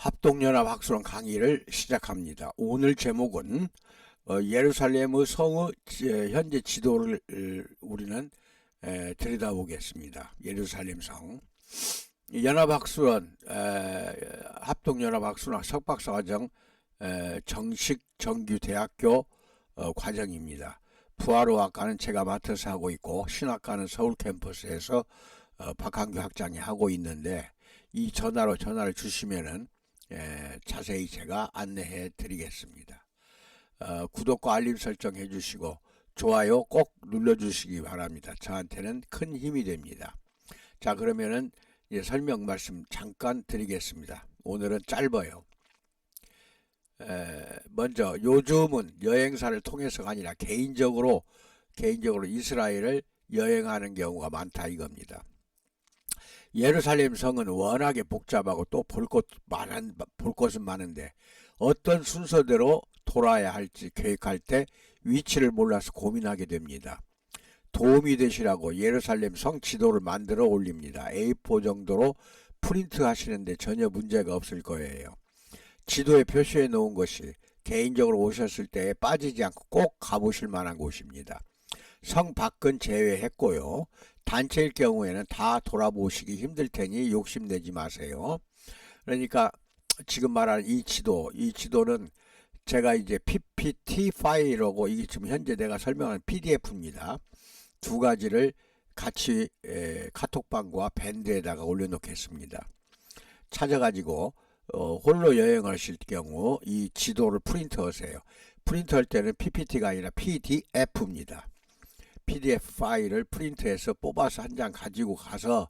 합동연합 학술원 강의를 시작합니다. 오늘 제목은 어, 예루살렘의 성의 지- 현재 지도를 어, 우리는 에, 들여다보겠습니다. 예루살렘 성. 이 연합학술원 에, 합동연합학술원 석박사과정 에, 정식 정규 대학교 어, 과정입니다. 부하로학과는 제가 맡아서 하고 있고 신학과는 서울 캠퍼스에서 어, 박한규 학장이 하고 있는데 이 전화로 전화를 주시면은 예, 자세히 제가 안내해 드리겠습니다. 어, 구독과 알림 설정 해 주시고 좋아요 꼭 눌러 주시기 바랍니다. 저한테는 큰 힘이 됩니다. 자 그러면은 이제 설명 말씀 잠깐 드리겠습니다. 오늘은 짧아요. 에, 먼저 요즘은 여행사를 통해서가 아니라 개인적으로 개인적으로 이스라엘을 여행하는 경우가 많다 이겁니다. 예루살렘 성은 워낙에 복잡하고 또 볼 것 많은 볼 것은 많은데 어떤 순서대로 돌아야 할지 계획할 때 위치를 몰라서 고민하게 됩니다. 도움이 되시라고 예루살렘 성 지도를 만들어 올립니다. A4 정도로 프린트 하시는데 전혀 문제가 없을 거예요. 지도에 표시해 놓은 것이 개인적으로 오셨을 때 빠지지 않고 꼭 가보실 만한 곳입니다. 성 밖은 제외했고요. 단체일 경우에는 다 돌아보시기 힘들 테니 욕심내지 마세요. 그러니까 지금 말하는 이 지도, 이 지도는 제가 이제 PPT 파일이라고 이게 지금 현재 내가 설명하는 PDF입니다. 두 가지를 같이 에, 카톡방과 밴드에다가 올려놓겠습니다. 찾아가지고 어, 홀로 여행하실 경우 이 지도를 프린트하세요. 프린트할 때는 PPT가 아니라 PDF입니다. PDF 파일을 프린트해서 뽑아서 한 장 가지고 가서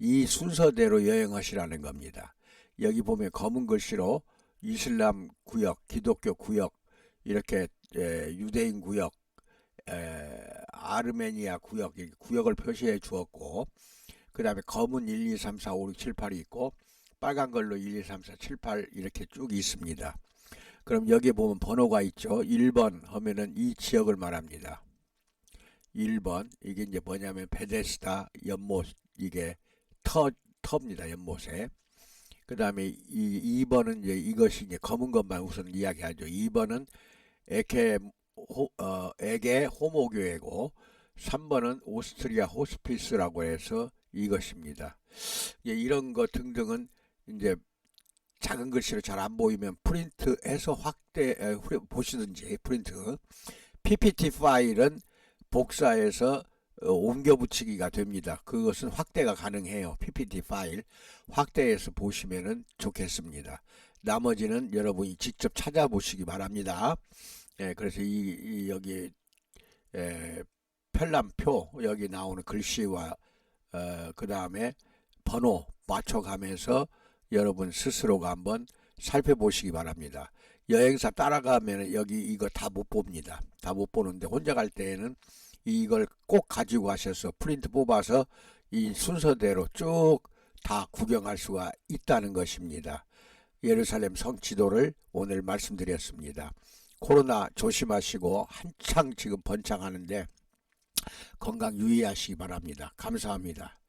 이 순서대로 여행하시라는 겁니다. 여기 보면 검은 글씨로 이슬람 구역, 기독교 구역, 이렇게 에, 유대인 구역, 에, 아르메니아 구역, 구역을 표시해 주었고, 그 다음에 검은 1, 2, 3, 4, 5, 6, 7, 8이 있고, 빨간 걸로 1, 2, 3, 4, 7, 8 이렇게 쭉 있습니다. 그럼 여기에 보면 번호가 있죠. 1번 하면은 이 지역을 말합니다. 1번 이게 이제 뭐냐면 베데스다 연못 이게 터 터입니다 연못에. 그 다음에 이 2번은 이제 이것이 이제 검은 것만 우선 이야기하죠. 2번은 에케 호, 어, 에게 호모교회고 3번은 오스트리아 호스피스라고 해서 이것입니다. 예, 이런 것 등등은 이제 작은 글씨로 잘 안 보이면 프린트해서 확대 에, 후- 보시든지 프린트. PPT 파일은 복사해서 어, 옮겨 붙이기가 됩니다. 그것은 확대가 가능해요. PPT 파일 확대해서 보시면은 좋겠습니다. 나머지는 여러분이 직접 찾아보시기 바랍니다. 예, 그래서 이, 이 여기 에, 편람표 여기 나오는 글씨와 어, 그 다음에 번호 맞춰가면서 여러분 스스로가 한번 살펴보시기 바랍니다. 여행사 따라가면 여기 이거 다 못 봅니다. 다 못 보는데 혼자 갈 때에는 이걸 꼭 가지고 가셔서 프린트 뽑아서 이 순서대로 쭉 다 구경할 수가 있다는 것입니다. 예루살렘 성 지도를 오늘 말씀드렸습니다. 코로나 조심하시고 한창 지금 번창하는데 건강 유의하시기 바랍니다. 감사합니다.